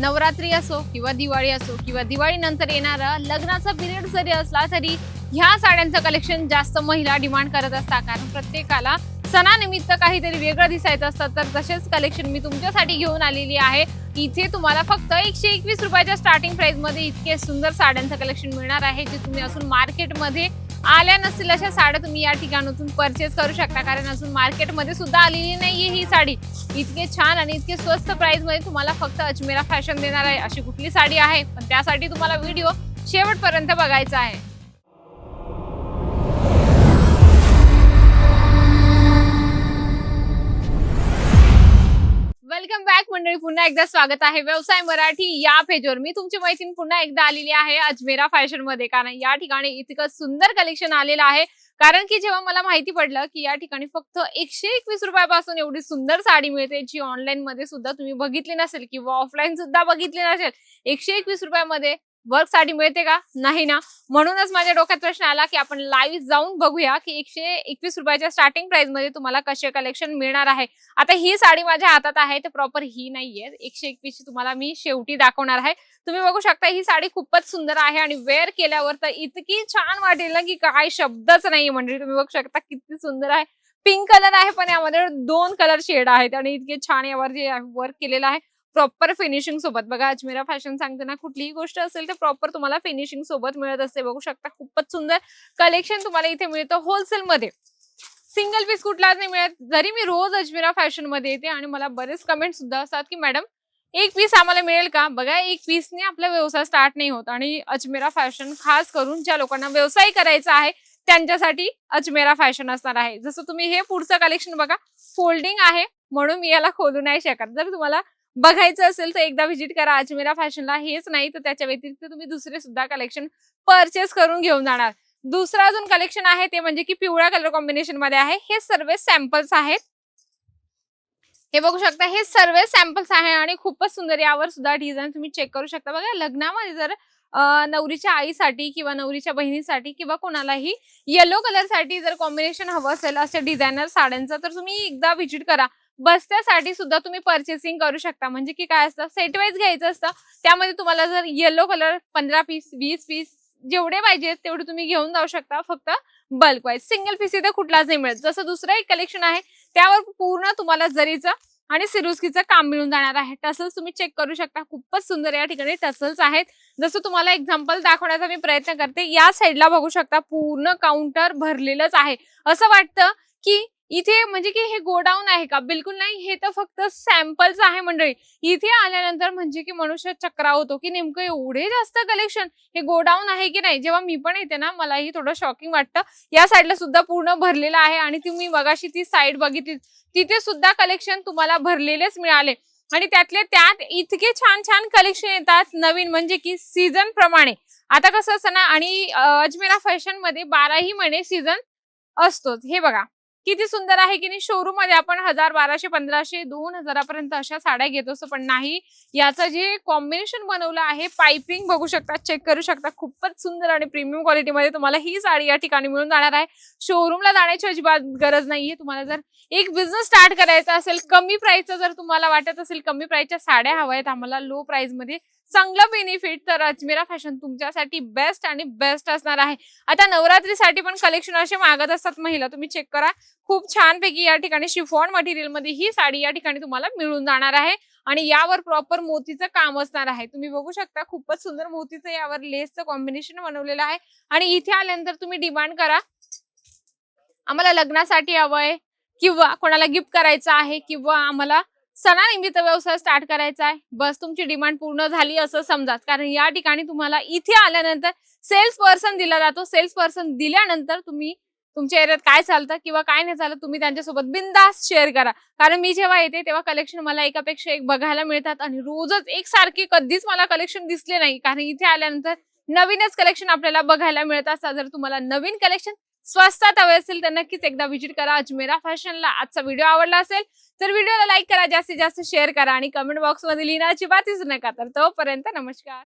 नवरात्री असो किंवा दिवाळी असो किंवा दिवाळी नंतर येणारा लग्नाचा पिरियड जरी असला तरी ह्या साड्यांचं कलेक्शन जास्त महिला डिमांड करत असतात. कारण प्रत्येकाला सणानिमित्त काहीतरी वेगळं दिसायचं असतं. तर तसेच कलेक्शन मी तुमच्यासाठी घेऊन आलेली आहे. इथे तुम्हाला फक्त एकशे एकवीस रुपयाच्या स्टार्टिंग प्राइसमध्ये इतके सुंदर साड्यांचं कलेक्शन मिळणार आहे जे तुम्ही असून मार्केटमध्ये आल्या नसतील अशा साड्या तुम्ही या ठिकाणातून परचेस करू शकता. कारण अजून मार्केटमध्ये सुद्धा आलेली नाहीये ही साडी. इतके छान आणि इतके स्वस्त प्राइसमध्ये तुम्हाला फक्त अजमेरा फॅशन देणार आहे अशी कुठली साडी आहे. पण त्यासाठी तुम्हाला व्हिडिओ शेवटपर्यंत बघायचा आहे. पुन्हा एकदा स्वागत आहे व्यवसाय मराठी या पेजवर मी तुमची मैत्रीण पुन्हा एकदा आलेली आहे अजमेरा फॅशनमध्ये. कारण या ठिकाणी इतकं सुंदर कलेक्शन आलेलं आहे. कारण की जेव्हा मला माहिती पडलं की या ठिकाणी फक्त एकशे एकवीस रुपयापासून एवढी सुंदर साडी मिळते जी ऑनलाईन मध्ये सुद्धा तुम्ही बघितली नसेल किंवा ऑफलाईन सुद्धा बघितली नसेल एकशे एकवीस रुपयामध्ये वर्क साडी मिळते का? नाही ना. म्हणूनच माझ्या डोक्यात प्रश्न आला की आपण लाईव्ह जाऊन बघूया की एकशे एकवीस रुपयाच्या स्टार्टिंग प्राइसमध्ये तुम्हाला कसे कलेक्शन मिळणार आहे. आता ही साडी माझ्या हातात आहे तर प्रॉपर ही नाहीये. एकशे एकवीस तुम्हाला मी शेवटी दाखवणार आहे. तुम्ही बघू शकता ही साडी खूपच सुंदर आहे आणि वेअर केल्यावर तर इतकी छान वाटेल ना की काय शब्दच नाही म्हणजे तुम्ही बघू शकता किती सुंदर आहे. पिंक कलर आहे पण यामध्ये दोन कलर शेड आहेत आणि इतके छान यावर जे वर्क केलेलं आहे. प्रॉपर फिनिशिंग सोबत. बघा अजमेरा फॅशन सांगते ना कुठलीही गोष्ट असेल तर प्रॉपर तुम्हाला फिनिशिंग सोबत मिळत असते. बघू शकता खूपच सुंदर कलेक्शन तुम्हाला इथे मिळतं होलसेलमध्ये सिंगल पीस कुठलाच नाही मिळत. जरी मी रोज अजमेरा फॅशनमध्ये येते आणि मला बरेच कमेंट सुद्धा असतात की मॅडम एक पीस आम्हाला मिळेल का? बघा एक पीसने आपला व्यवसाय स्टार्ट नाही होत आणि अजमेरा फॅशन खास करून ज्या लोकांना व्यवसाय करायचा आहे त्यांच्यासाठी अजमेरा फॅशन असणार आहे. जसं तुम्ही हे पुढचं कलेक्शन बघा फोल्डिंग आहे म्हणून मी याला खोलू नाही शकत. जर तुम्हाला बघायचं असेल तर एकदा व्हिजिट करा. अजमेरा फॅशनला हेच नाही तर त्याच्या व्यतिरिक्त तुम्ही दुसरे सुद्धा कलेक्शन परचेस करून घेऊन जाणार. दुसरं अजून कलेक्शन आहे ते म्हणजे की पिवळ्या कलर कॉम्बिनेशनमध्ये आहे. हे सर्व सॅम्पल्स आहेत. हे बघू शकता हे सर्व सॅम्पल्स आहे आणि खूपच सुंदर यावर सुद्धा डिझाईन तुम्ही चेक करू शकता. बघा लग्नामध्ये जर नवरीच्या आईसाठी किंवा नवरीच्या बहिणीसाठी किंवा कोणालाही येलो कलरसाठी जर कॉम्बिनेशन हवं असेल असे डिझायनर साड्यांचं तर तुम्ही एकदा व्हिजिट करा. बस्त्यासाठी सुद्धा तुम्ही पर्चेसिंग करू शकता. म्हणजे की काय असतं सेटवाईज घ्यायचं असतं. त्यामध्ये तुम्हाला जर येलो कलर पंधरा पीस वीस पीस जेवढे पाहिजे तेवढे तुम्ही घेऊन जाऊ शकता फक्त बल्क वाईज सिंगल पीस इथे कुठलाच नाही मिळत. जसं दुसरं एक कलेक्शन आहे त्यावर पूर्ण तुम्हाला जरीचं आणि सिरुस्कीचं काम मिळून जाणार आहे. टसल्स तुम्ही चेक करू शकता. खूपच सुंदर या ठिकाणी टसल्स आहेत. जसं तुम्हाला एक्झाम्पल दाखवण्याचा मी प्रयत्न करते या साईडला बघू शकता पूर्ण काउंटर भरलेलंच आहे. असं वाटतं की इथे म्हणजे की हे गोडाऊन आहे का? बिलकुल नाही. हे तर फक्त सॅम्पल्स आहे मंडळी. इथे आल्यानंतर म्हणजे की मनुष्य चक्रा होतो की नेमकं एवढे जास्त कलेक्शन हे गोडाऊन आहे की नाही? जेव्हा मी पण येते ना मलाही थोडं शॉकिंग वाटतं. या साईडला सुद्धा पूर्ण भरलेलं आहे आणि तुम्ही मगाशी ती साईड बघितली. तिथे सुद्धा कलेक्शन तुम्हाला भरलेलेच मिळाले. आणि त्यातले त्यात इतके छान छान कलेक्शन येतात नवीन म्हणजे की सीझन प्रमाणे. आता कसं असतं ना आणि अजमेरा फॅशनमध्ये बाराही महिने सीझन असतोच. हे बघा. किती सुंदर आहे की नाही? शोरूममध्ये आपण हजार बाराशे पंधराशे दोन हजारापर्यंत अशा साड्या घेत असतो. पण नाही याचं जे कॉम्बिनेशन बनवलं आहे पायपिंग बघू शकता चेक करू शकता. खूपच सुंदर आणि प्रीमियम क्वालिटीमध्ये तुम्हाला ही साडी या ठिकाणी मिळून जाणार आहे. शोरूमला जाण्याची अजिबात गरज नाहीये. तुम्हाला जर एक बिझनेस स्टार्ट करायचा असेल कमी प्राइसचं जर तुम्हाला वाटत असेल कमी प्राइसच्या साड्या हव्या आहेत आम्हाला लो प्राइसमध्ये चांगलं बेनिफिट तर अजमेरा फॅशन तुमच्यासाठी बेस्ट आणि बेस्ट असणार आहे. आता नवरात्रीसाठी पण कलेक्शन असे मागत असतात महिला तुम्ही चेक करा. खूप छानपैकी या ठिकाणी शिफॉन मटेरियलमध्ये ही साडी या ठिकाणी तुम्हाला मिळून जाणार आहे. आणि यावर प्रॉपर मोतीचं काम असणार आहे. तुम्ही बघू शकता खूपच सुंदर मोतीचं यावर लेसचं कॉम्बिनेशन बनवलेलं आहे. आणि इथे आल्यानंतर तुम्ही डिमांड करा. आम्हाला लग्नासाठी हवंय किंवा कोणाला गिफ्ट करायचं आहे किंवा आम्हाला सणानिमित्त व्यवसाय स्टार्ट करायचा आहे. बस तुमची डिमांड पूर्ण झाली असं समजा कारण या ठिकाणी तुम्हाला इथे आल्यानंतर सेल्स पर्सन दिला जातो. सेल्स पर्सन दिल्यानंतर तुम्ही तुमच्या एरियात काय चालतं किंवा काय नाही चालत तुम्ही त्यांच्यासोबत बिंदास शेअर करा. कारण मी जेव्हा येते तेव्हा कलेक्शन मला एकापेक्षा एक बघायला मिळतात आणि रोजच एकसारखे कधीच मला कलेक्शन दिसले नाही. कारण इथे आल्यानंतर नवीनच कलेक्शन आपल्याला बघायला मिळत असतात. जर तुम्हाला नवीन कलेक्शन स्वस्तात हवे असेल तर नक्कीच एकदा व्हिजिट करा. अजमेरा फॅशनला आजचा व्हिडिओ आवडला असेल तर व्हिडिओला लाईक करा. जास्तीत जास्त शेअर करा आणि कमेंट बॉक्समध्ये लिहिण्याची बातच नका तर तोपर्यंत नमस्कार.